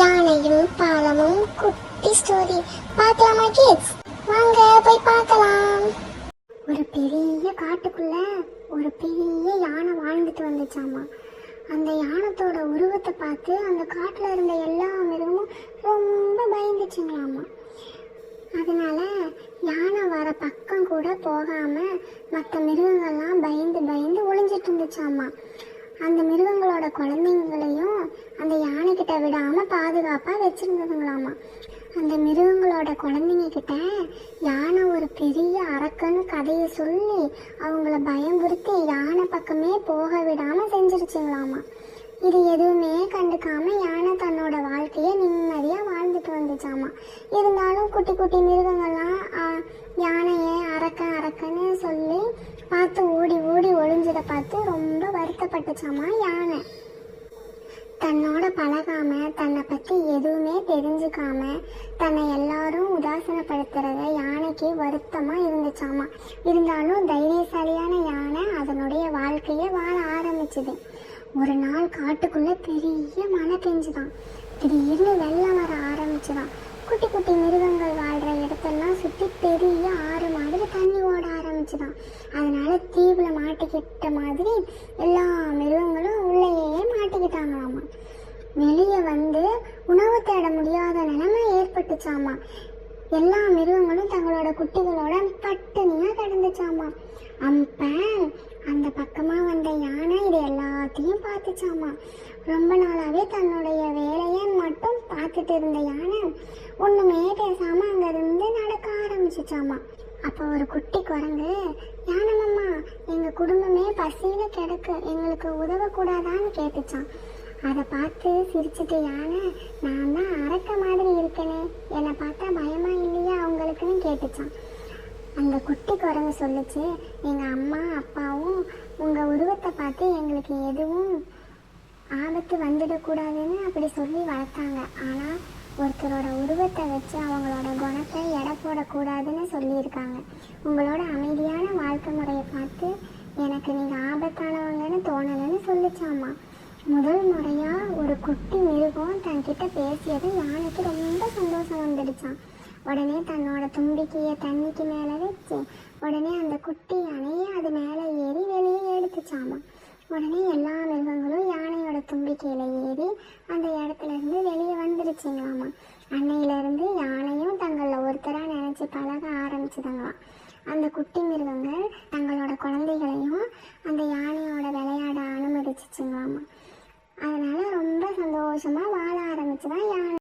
யானையும் பாலமும் குட்டி ஸ்டோரி பார்க்கலாமா கிட்ஸ் வாங்க போய் பார்க்கலாம். ஒரு பெரிய காட்டுக்குள்ள ஒரு பெரிய யானை வாழ்ந்துட்டு வந்துச்சாமா. அந்த யானத்தோட உருவத்தை பார்த்து அந்த காட்டில் இருந்த எல்லா மிருகமும் ரொம்ப பயந்துச்சுங்களாமா. அதனால யானை வர பக்கம் கூட போகாமல் மற்ற மிருகங்கள்லாம் பயந்து பயந்து ஒளிஞ்சிட்டு இருந்துச்சாமா. அந்த மிருகங்களோட குழந்தைங்களையும் அந்த யானை கிட்ட விடாம பாதுகாப்பா வச்சிருந்ததுங்களாமா. அந்த மிருகங்களோட குழந்தைங்க கிட்ட யானை ஒரு பெரிய அரக்கன்னு கதையை சொல்லி அவங்கள பயமுறுத்தி யானை பக்கமே போக விடாம செஞ்சிருச்சுங்களாமா. இது எதுவுமே கண்டுக்காம யானை தன்னோட வாழ்க்கைய நிம்மதியா வாழ்ந்துட்டு வந்துச்சாமா. இருந்தாலும் குட்டி குட்டி மிருகங்கள்லாம் யானை யானையை அரக்கன் அரக்கன்னு சொல்லி பார்த்து ஓடி ஓடி ஒளிஞ்சதை பார்த்து ரொம்ப வருத்தப்பட்டுச்சாமா யானை தன்னோட பழகாம தன்னை பத்தி எதுவுமே தெரிஞ்சுக்காம தன்னை எல்லாரும் உதாசனப்படுத்துறத யானைக்கு வருத்தமா இருந்துச்சாமா? இருந்தாலும் தைரியசாலியான யானை அதனுடைய வாழ்க்கைய வாழ ஆரம்பிச்சுது. ஒரு நாள் காட்டுக்குள்ள பெரிய மழை பெஞ்சுதான். திடீர்னு வெள்ளம் வர ஆரம்பிச்சுதான். குட்டி குட்டி மிருகங்கள் வாழ்ற இடத்துல சுத்தி பெரிய ஆறு மாதிரி தண்ணி ஓட ஆரம்பிச்சுதான் அதனால தீவுல மாதிரி எல்லா மிருகங்களும் உள்ளேயே மாட்டிக்கிட்டாங்களாமா. வெளியே வந்து உணவு தேட முடியாத நிலைமை ஏற்பட்டுச்சாமா. எல்லா மிருகங்களும் தங்களோட குட்டிகளோட பட்டினியா கிடந்துச்சாமா. அப்ப அந்த பக்கமா வந்த யானை இது எல்லாத்தையும் பார்த்துச்சாமா. ரொம்ப நாளாவே தன்னுடைய வேலையை மட்டும் பார்த்துட்டு இருந்த யானை ஒண்ணுமே பேசாம அங்க இருந்து நடக்க ஆரம்பிச்சுச்சாமா. அப்போ ஒரு குட்டி குரங்கு யானை மாமா குடும்பமே பசியில கிடக்கு. எங்களுக்கு உதவக்கூடாதான்னு கேட்டுச்சான் அதை பார்த்து சிரிச்சுட்டு யானை நான் தான் அரக்க மாதிரி இருக்கேனே. என்னை பார்த்தா பயமா இல்லையா அவங்களுக்குன்னு கேட்டுச்சான் அந்த குட்டி குரங்கு சொல்லுச்சு எங்கள் அம்மா அப்பாவும் உங்கள் உருவத்தை பார்த்து எங்களுக்கு எதுவும் ஆபத்து வந்துடக்கூடாதுன்னு அப்படி சொல்லி வளர்த்தாங்க. ஆனால் ஒருத்தரோட உருவத்தை வச்சு அவங்களோட குணத்தை எடை போடக்கூடாதுன்னு சொல்லியிருக்காங்க. உங்களோட அமைதியான வாழ்க்கை முறையை பார்த்து எனக்கு நீங்கள் ஆபத்தானவங்கன்னு தோணலைன்னு சொல்லிச்சாமா முதல் முறையாக ஒரு குட்டி மிருகம் தன்கிட்ட பேசியது யானைக்கு ரொம்ப சந்தோஷம் வந்துடுச்சான் உடனே தன்னோட தும்பிக்கையை தண்ணிக்கு மேலே வச்சு உடனே அந்த குட்டி யானையை அது மேலே ஏறி வெளியே எடுத்துச்சாமா. உடனே எல்லா மிருகங்களும் யானையோட தும்பிக்கையில் ஏறி அந்த இடத்துல இருந்து வெளியே வந்துடுச்சுங்களாமா அன்னையிலேருந்து யானை ஒருத்தரா பழக ஆரம்பிச்சுதாங்களாம். அந்த குட்டி மிருகங்கள் தங்களோட குழந்தைகளையும் அந்த யானையோட விளையாட அனுமதிச்சிச்சுங்களாமா. அதனால ரொம்ப சந்தோஷமா வாழ ஆரம்பிச்சுதான் யானை.